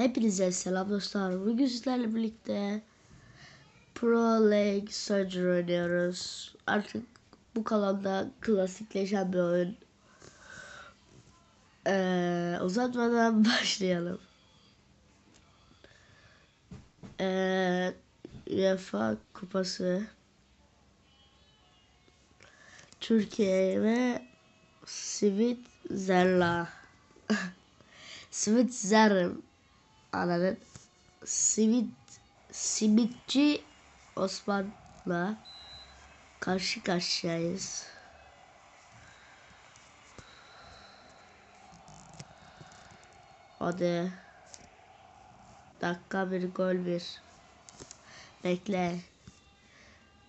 Hepinize selam dostlar. Bugün sizlerle birlikte Pro League Surgery oynuyoruz. Artık bu kanalda klasikleşen bir oyun. Ee, uzatmadan başlayalım. Ee, UEFA Kupası Türkiye ve Svitzerland. Svitzerland anladın. Simit simitçi Osman'la karşı karşıyayız. Hadi. Dakika bir gol bir. Bekle.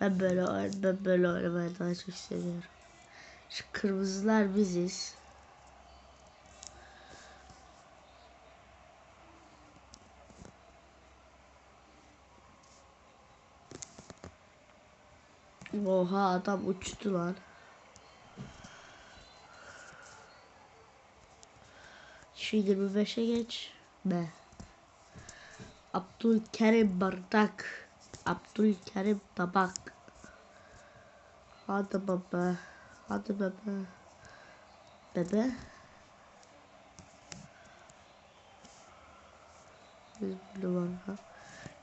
Ben böyle ben böyle oynamayı daha çok seviyorum. Şu kırmızılar biziz. Oha adam uçtu lan. Şu 25'e geç. Be. Abdülkerim Bardak. Abdülkerim Tabak. Hadi baba. Hadi baba. Bebe.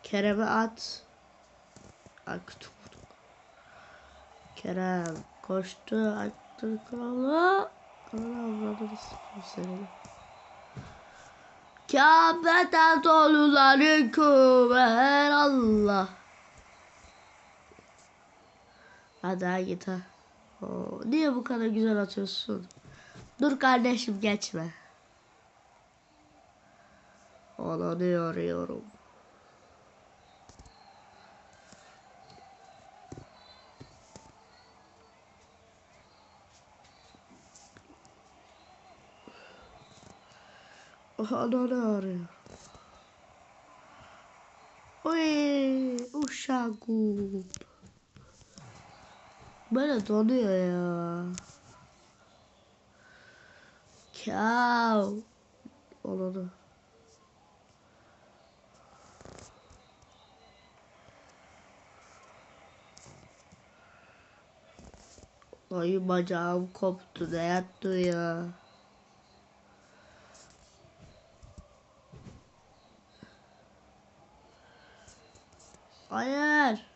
Kerem'e at. Aktuk. Kerem koştu. Aktır kralı. Avradını sıkıyor seni. Kabe'den doluları küver Allah. Hadi ha git ha. Niye bu kadar güzel atıyorsun? Dur kardeşim geçme. Onu arıyorum. Ananı arıyor. Oy, uşağım. Böyle donuyor ya. Kav. Olanı. Ay bacağım koptu ne yattı ya. Hayır.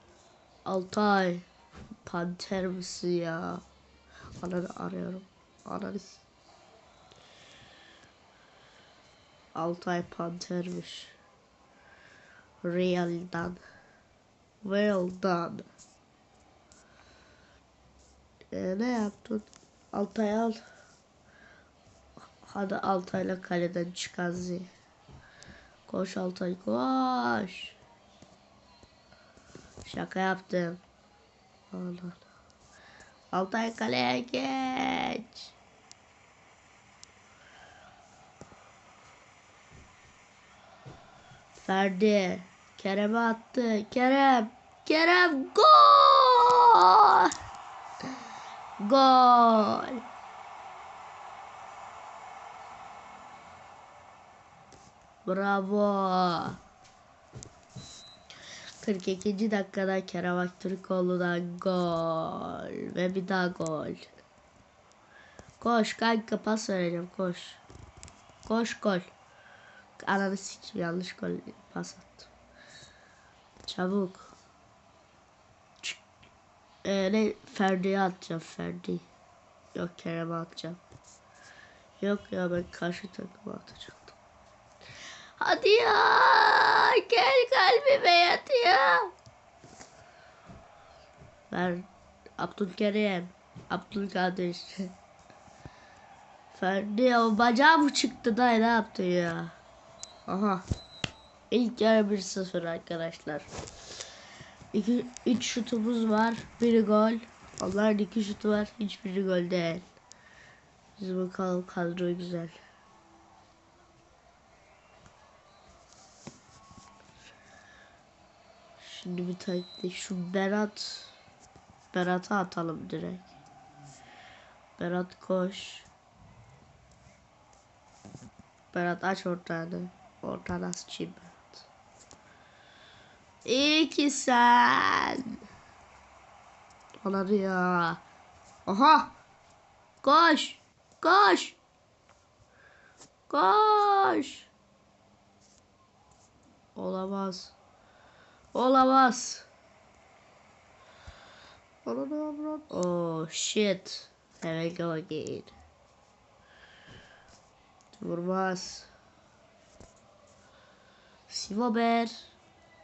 Altay. Panter misin ya? Ananı arıyorum. Ananı Altay Panter'miş. Real done. Well done. Ee, ne yaptın? Altay al. Hadi Altay'la kaleden çıkan zi. Koş Altay koş. Şaka yaptım. Allah. Altay kaleye geç. Ferdi. Kerem'e attı. Kerem. Kerem gol. Gol. Bravo. 42. dakikada Kerem Aktürkoğlu'dan gol. Ve bir daha gol. Koş kanka pas vereceğim koş. Koş gol. Ananı sikim yanlış gol pas attım. Çabuk. Ee, ne Ferdi'ye atacağım Ferdi. Yok Kerem'e atacağım. Yok ya ben karşı takıma atacaktım. Hadi ya. Gel kalbime yat ya. Ver. Abdülkerim. Abdülkadir. Ferdi o bacağı mı çıktı da ne yaptı ya? Aha. İlk yarı 1-0 arkadaşlar. 2 3 şutumuz var. Biri gol. Onların 2 şutu var. Hiçbiri gol değil. Bizim kadro, kadro güzel. Şimdi bir taktik. Şu Berat. Berat'a atalım direkt. Berat koş. Berat aç ortağını. Or Ortadan sıçayım Berat. İyi ki sen. Ananı ya. Aha. Koş. Koş. Koş. Olamaz. Olamaz. Oh shit. Here we go again. Vurmaz. Sivaber.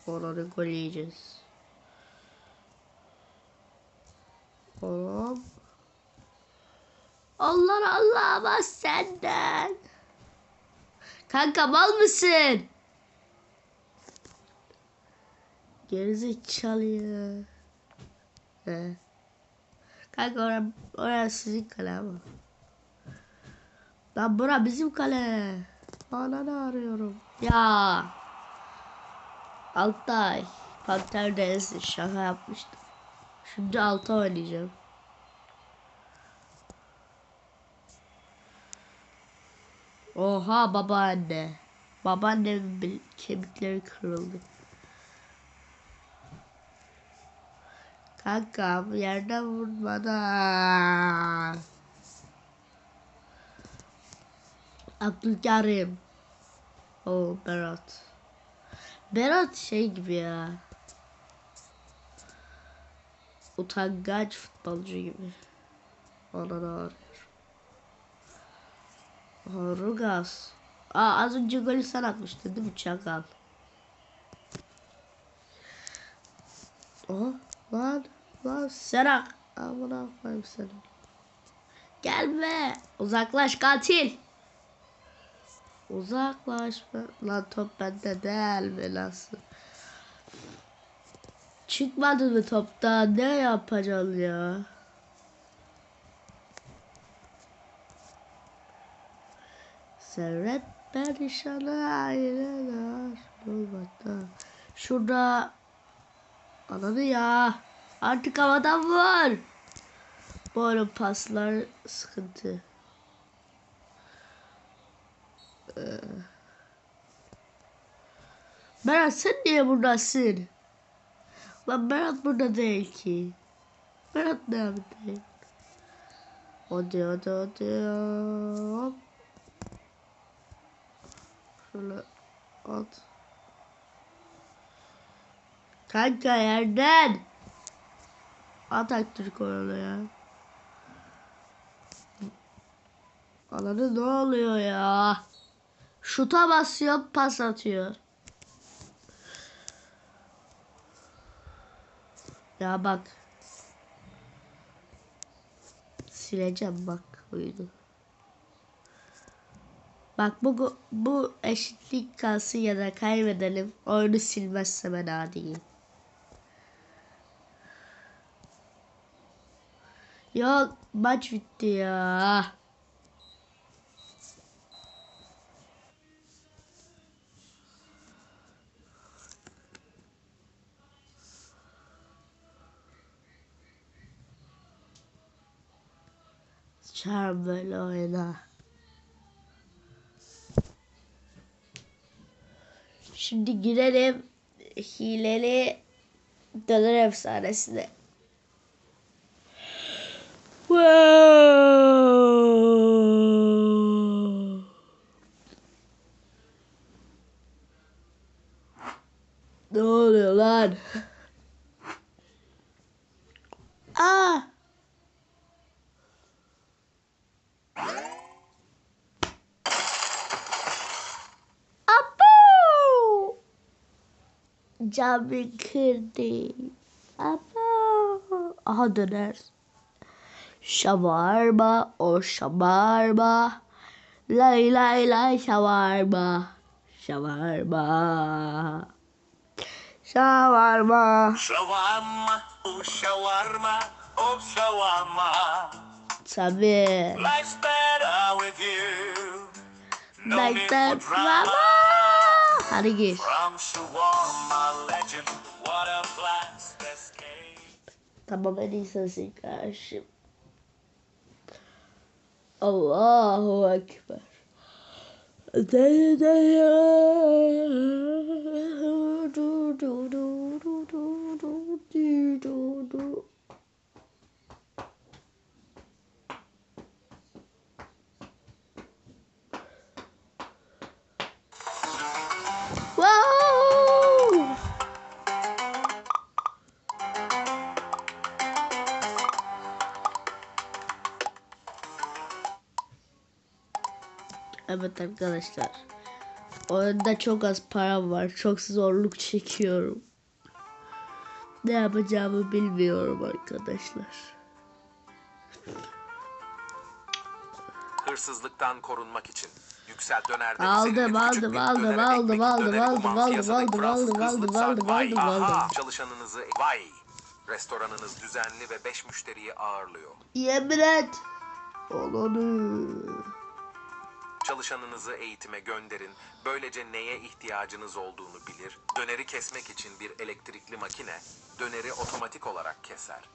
Oranı gol yiyeceğiz. Oğlum. Allah Allah bas senden. Kanka mal mısın? Gerizekalı ya. He. Kanka orası, orası sizin kale ama. Lan bura bizim kale. Ananı arıyorum. Ya. Altay. Panter Denizli şaka yapmıştım. Şimdi alta oynayacağım. Oha babaanne. Babaannemin kemikleri kırıldı. Kanka yerden vurmadan. Abdülkerim. O Berat. Berat şey gibi ya. Utangaç futbolcu gibi. Ona da arıyor. Rugas. Aa az önce golü sen atmıştın değil mi Çakal? Oh lan lan Serap. Amına koyayım seni. Gelme. Uzaklaş katil. Uzaklaşma. Lan top bende değil mi nasıl? Çıkmadı mı topta? Ne yapacaksın ya? Servet perişanı aileler. Olmadı. Şurada Ananı ya. Artık havadan var. Bu arada paslar sıkıntı. Ee. Berat sen niye buradasın? Lan Berat burada değil ki. Berat nerede? Hadi hadi hadi. Hop. Şöyle at. Kanka yerden. At Aktürk oraya. Alanı ne oluyor ya? Şuta basıyor pas atıyor. Ya bak. Sileceğim bak oyunu. Bak bu bu eşitlik kalsın ya da kaybedelim. Oyunu silmezse ben adiyim. Yok maç bitti ya. Çağır böyle oyna. Şimdi girelim hileli döner efsanesine. Wow. Ne oluyor lan? Aa! Apo! Camı kırdı. Apo! Aha döner. Şavarma, o şavarma. Lay lay lay şavarma. Şavarma. Şavarma. Shawarma, oh shawarma, oh shawarma. Tabii. Life's better with you. No Like that drama. Hadi gir. From shawarma legend, what a blast escape. Tamam en iyi sensin kardeşim. Allahu Ekber. Wow! Evet arkadaşlar. Oyunda çok az param var. Çok zorluk çekiyorum. Ne yapacağımı bilmiyorum arkadaşlar. Hırsızlıktan korunmak için. Yüksel dönerde Aldım, aldım, aldım, aldım, aldım, aldım, aldım, aldım, aldım, aldım, aldım, aldım, aldım. Çalışanınızı vay. Restoranınız düzenli ve 5 müşteriyi ağırlıyor. Yemin et. Olanı. Çalışanınızı eğitime gönderin. Böylece neye ihtiyacınız olduğunu bilir. Döneri kesmek için bir elektrikli makine döneri otomatik olarak keser.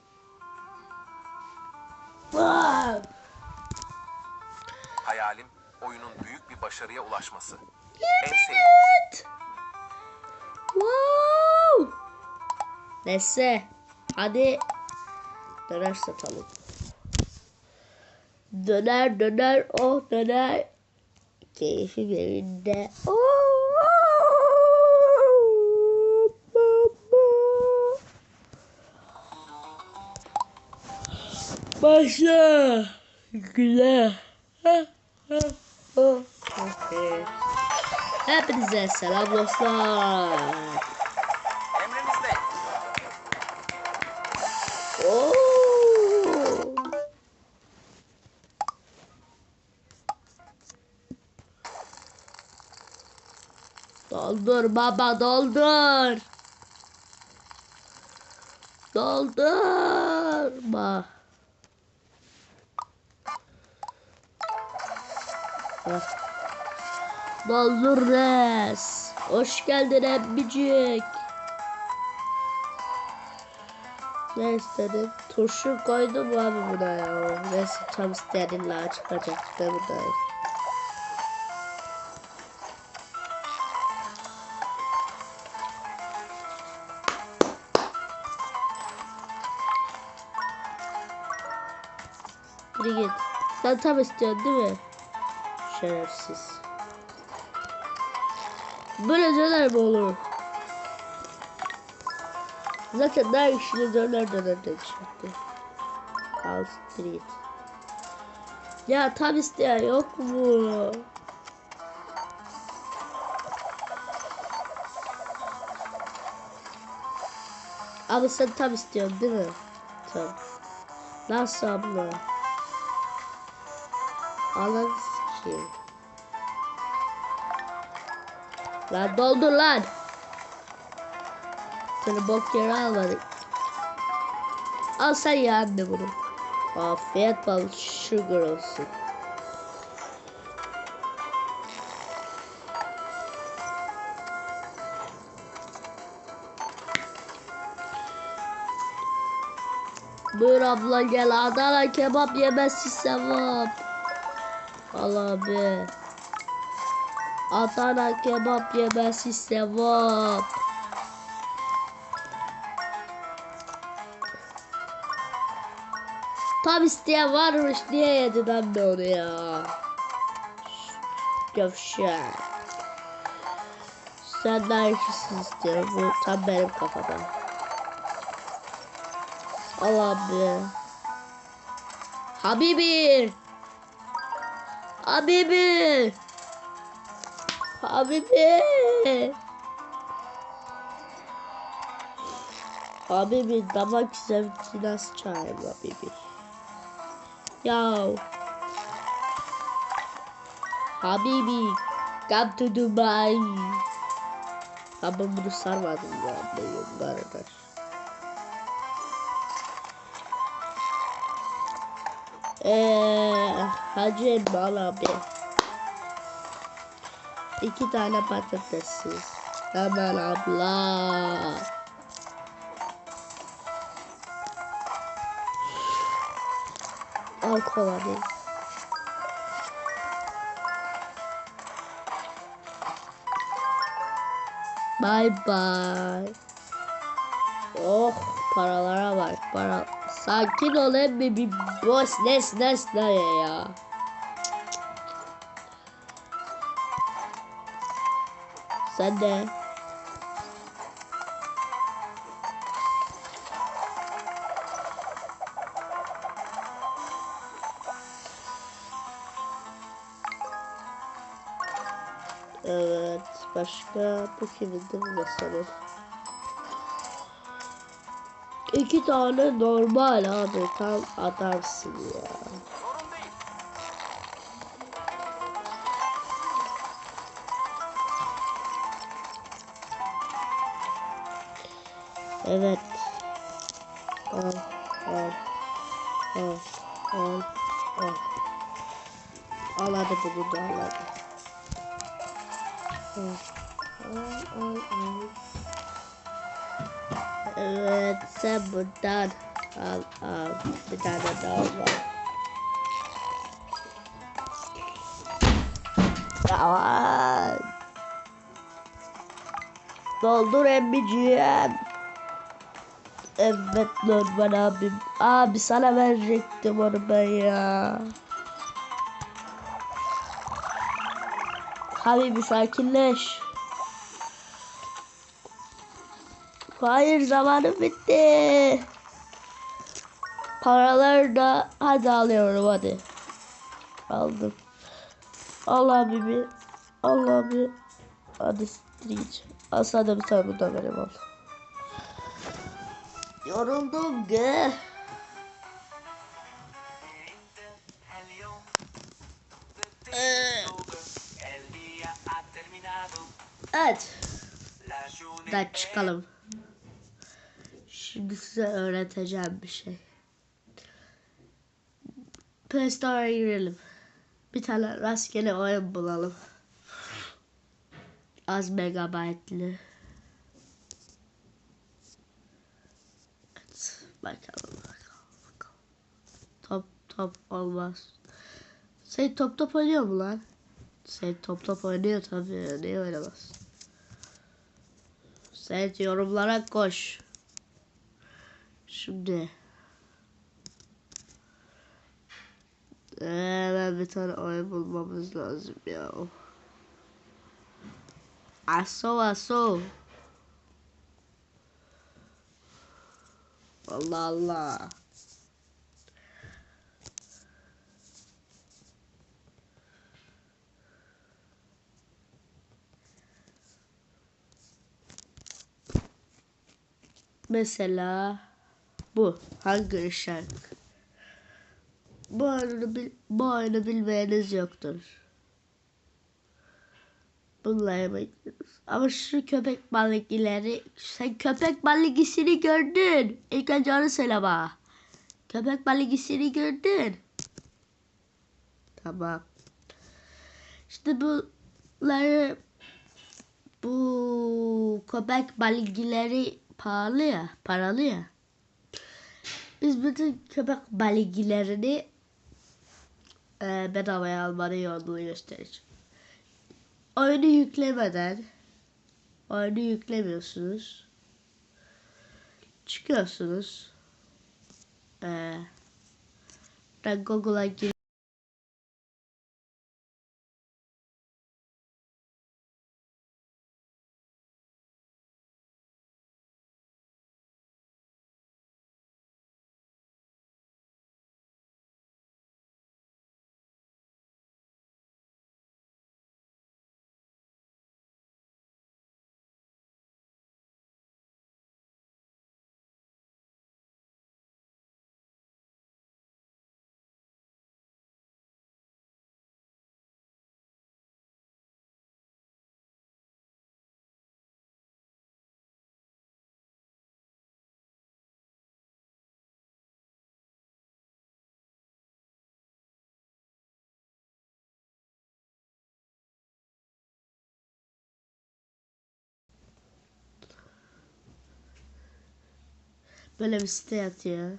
Hayalim oyunun büyük bir başarıya ulaşması. En sevdiğim. Wow. Neyse. Hadi. Döner satalım. Döner döner oh döner. Keyfim yerinde. Oh. Başla. Güle. Hepinize selam dostlar. Doldur baba doldur. Doldurma. Doldur res. Hoş geldin emmicik. Ne istedim? Turşu koydum abi buna ya? Neyse tam isteyeninle çıkacak da burada. Sen tam istiyorsun değil mi? Şerefsiz. Böyle döner mi olur? Zaten daha işini döner dönerden çıktı. Al Street. Ya tam isteyen yok mu? Ama sen tam istiyorsun değil mi? Tamam. Nasıl abla? Ananı sikeyim. Lan doldur lan. Seni bok yere almadık. Al sen ya anne bunu. Afiyet bal sugar olsun. Buyur abla gel Adana kebap yemesi sevap. Al abi. Adana kebap yemesi sevap. Tam isteyen varmış diye yedin anne onu ya. Gevşek. Senden ikisini istiyorum. Bu tam benim kafada. Al abi. Habibi. Habibi. Habibi. Habibi damak zevki nasıl çağırıyor Habibi? Ya. Habibi. Come to Dubai. Ama bunu sarmadım ya. Benim kardeş. Ee, Hacı Ebbal abi. İki tane patatessiz. Hemen abla. Al kolanı. Bye bye. Oh paralara bak para. Sakin ol emmi bir boş nes nes ne ya. Sen de. Evet. Başka bu bu masanın? İki tane normal abi. Tam adamsın ya. Evet. Al, al, al, al, al. Al hadi bunu da al hadi. Al, al, al, al. Evet buradan al al. Bir tane daha var. Yalan. Doldur emmiciğim. Evet Norman abim. Abi sana verecektim onu ben ya. Habibi sakinleş. Hayır zamanım bitti. Paraları da hadi alıyorum hadi. Aldım. Al habibi. Al abi. Hadi street. Al sana da bir tane bundan vereyim al. Yoruldum ge. Evet. Da çıkalım. Şimdi size öğreteceğim bir şey. Play Store'a girelim. Bir tane rastgele oyun bulalım. Az megabaytlı. Evet, bakalım, bakalım, bakalım. Top top olmaz. Sen top top oynuyor mu lan? Sen top top oynuyor tabii. Niye oynamaz? Sen yorumlara koş. Şimdi. Hemen bir tane oyun bulmamız lazım ya. Aso aso. Allah Allah. Mesela bu hangi şarkı? Bu oyunu, bil, bu oyunu bilmeyeniz yoktur. Bununla yemektiniz. Ama şu köpek balık ileri sen köpek balık isini gördün. İlk önce onu söyle bana. Köpek balık isini gördün. Tamam. İşte bunları bu köpek balıkları pahalı ya, paralı ya. Biz bütün köpek balıklarını e, bedavaya almanın yolunu göstereceğim. Oyunu yüklemeden oyunu yüklemiyorsunuz. Çıkıyorsunuz. E, ben Google'a gir böyle bir site yatıyor.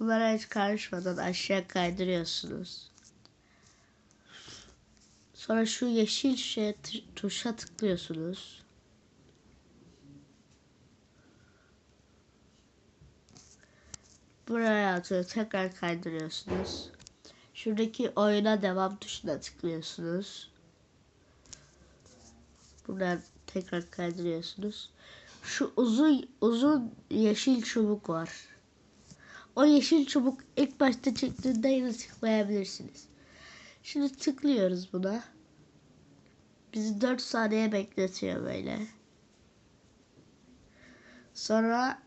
Bunlara hiç karışmadan aşağı kaydırıyorsunuz. Sonra şu yeşil şeye tuşa tıklıyorsunuz. Buraya atıyor. Tekrar kaydırıyorsunuz. Şuradaki oyuna devam tuşuna tıklıyorsunuz. Buradan tekrar kaydırıyorsunuz. Şu uzun uzun yeşil çubuk var. O yeşil çubuk ilk başta çıktığında yine tıklayabilirsiniz. Şimdi tıklıyoruz buna. Bizi 4 saniye bekletiyor böyle. Sonra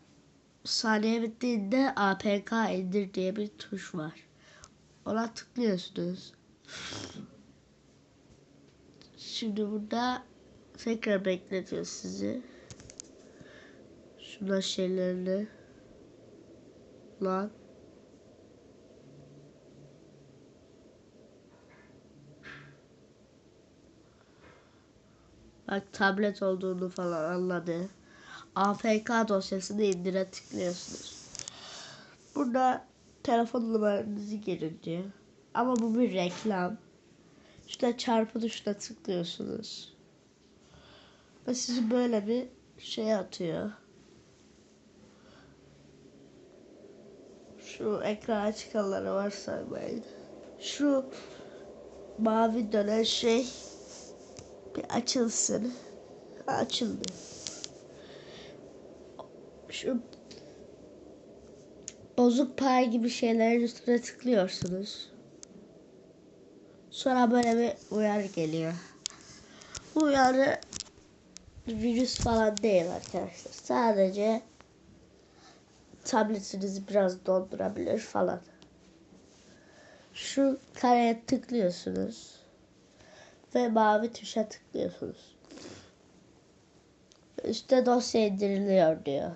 saniye bittiğinde APK indir diye bir tuş var. Ona tıklıyorsunuz. Şimdi burada tekrar bekletiyor sizi. Şuna şeylerini. Lan. Bak tablet olduğunu falan anladı. AFK dosyasını indire tıklıyorsunuz. Burada telefon numaranızı girin diyor. Ama bu bir reklam. Şurada çarpı tuşuna tıklıyorsunuz. Ve sizi böyle bir şey atıyor. Şu ekrana çıkanları varsaymayın. Şu mavi dönen şey bir açılsın. Açıldı. Şu bozuk para gibi şeylerin üstüne tıklıyorsunuz. Sonra böyle bir uyarı geliyor. Bu uyarı virüs falan değil arkadaşlar. Sadece tabletinizi biraz dondurabilir falan. Şu kareye tıklıyorsunuz ve mavi tuşa tıklıyorsunuz. İşte dosya indiriliyor diyor.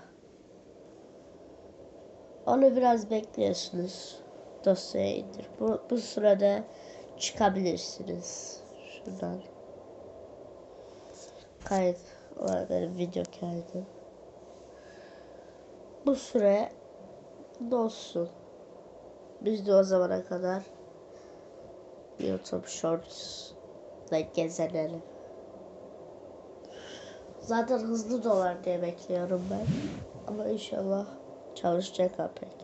Onu biraz bekliyorsunuz. Dosyayı indir. Bu, bu sırada çıkabilirsiniz. Şuradan. Kayıt. Benim video kaydı. Bu süre dolsun. Biz de o zamana kadar YouTube Shorts ile gezenelim. Zaten hızlı dolar diye bekliyorum ben. Ama inşallah çalışacak APK.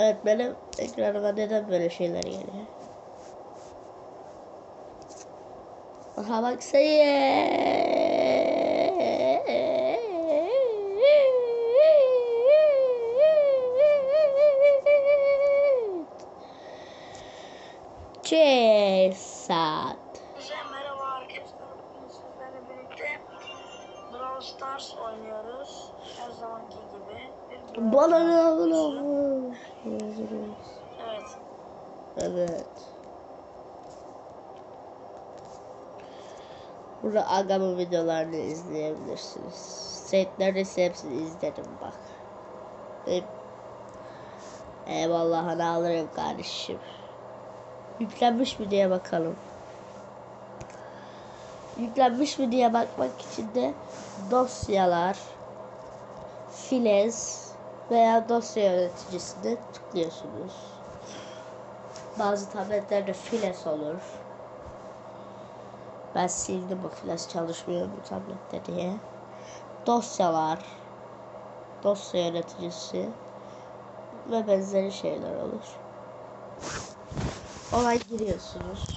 Evet benim ekranıma neden böyle şeyler geliyor? Aha bak Cesat. Oynuyoruz. Her zamanki gibi. Ne Brawl oldu? Evet. Evet. Burada Agam'ın videolarını izleyebilirsiniz. Set neredeyse hepsini izledim bak. Hep. Eyvallah hani alırım kardeşim. Yüklenmiş mi diye bakalım. Yüklenmiş mi diye bakmak için de dosyalar, files veya dosya yöneticisine tıklıyorsunuz. Bazı tabletlerde files olur. Ben sildim bu files çalışmıyor bu tablette diye. Dosyalar, dosya yöneticisi ve benzeri şeyler olur. Ona giriyorsunuz.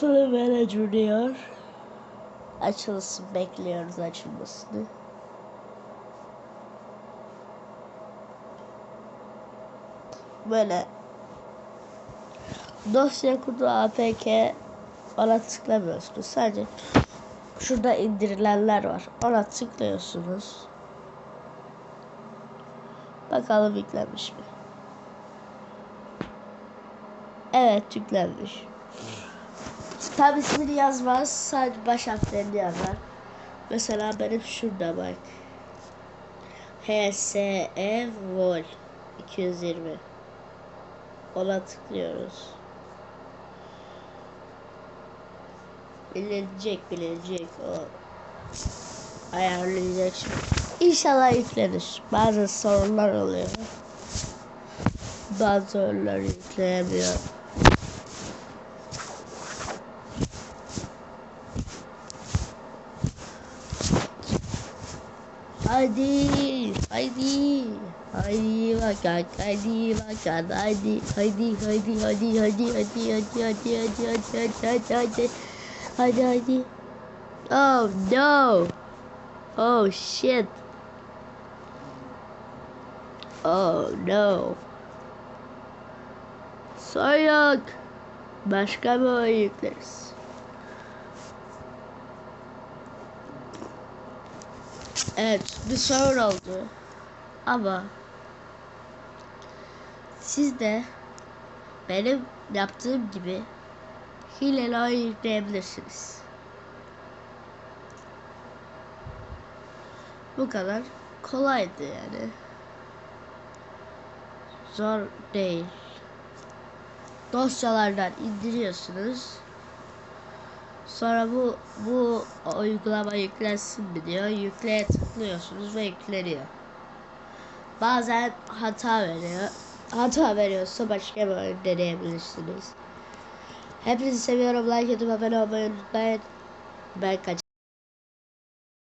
Sonra manager diyor. Açılsın bekliyoruz açılmasını. Böyle dosya kutu apk ona tıklamıyorsunuz. Sadece şurada indirilenler var. Ona tıklıyorsunuz. Bakalım yüklenmiş mi? Evet yüklenmiş. Tam ismini yazmaz. Sadece baş harflerini yazar. Mesela benim şurada bak. HSE Vol 220. Ona tıklıyoruz. Bilinecek bilinecek o ayarlayacak şimdi. İnşallah yüklenir. Bazı sorunlar oluyor. Bazı oyunlar yükleyemiyor. Haydi, haydi, haydi bakalım, haydi bakalım, haydi, haydi, haydi, haydi, haydi, haydi, haydi, haydi, haydi, haydi, haydi, haydi, haydi, haydi. Oh no! Oh shit! Oh no! Soyuk! Başka bir oyun. Evet, bir sorun oldu. Ama siz de benim yaptığım gibi hileli oyun yükleyebilirsiniz. Bu kadar kolaydı yani. Zor değil. Dosyalardan indiriyorsunuz. Sonra bu bu uygulama yüklensin diyor. Yükleye tıklıyorsunuz ve yükleniyor. Bazen hata veriyor. Hata veriyorsa başka bir deneyebilirsiniz. Hepinizi seviyorum. Like atıp abone olmayı unutmayın. Ben kaç.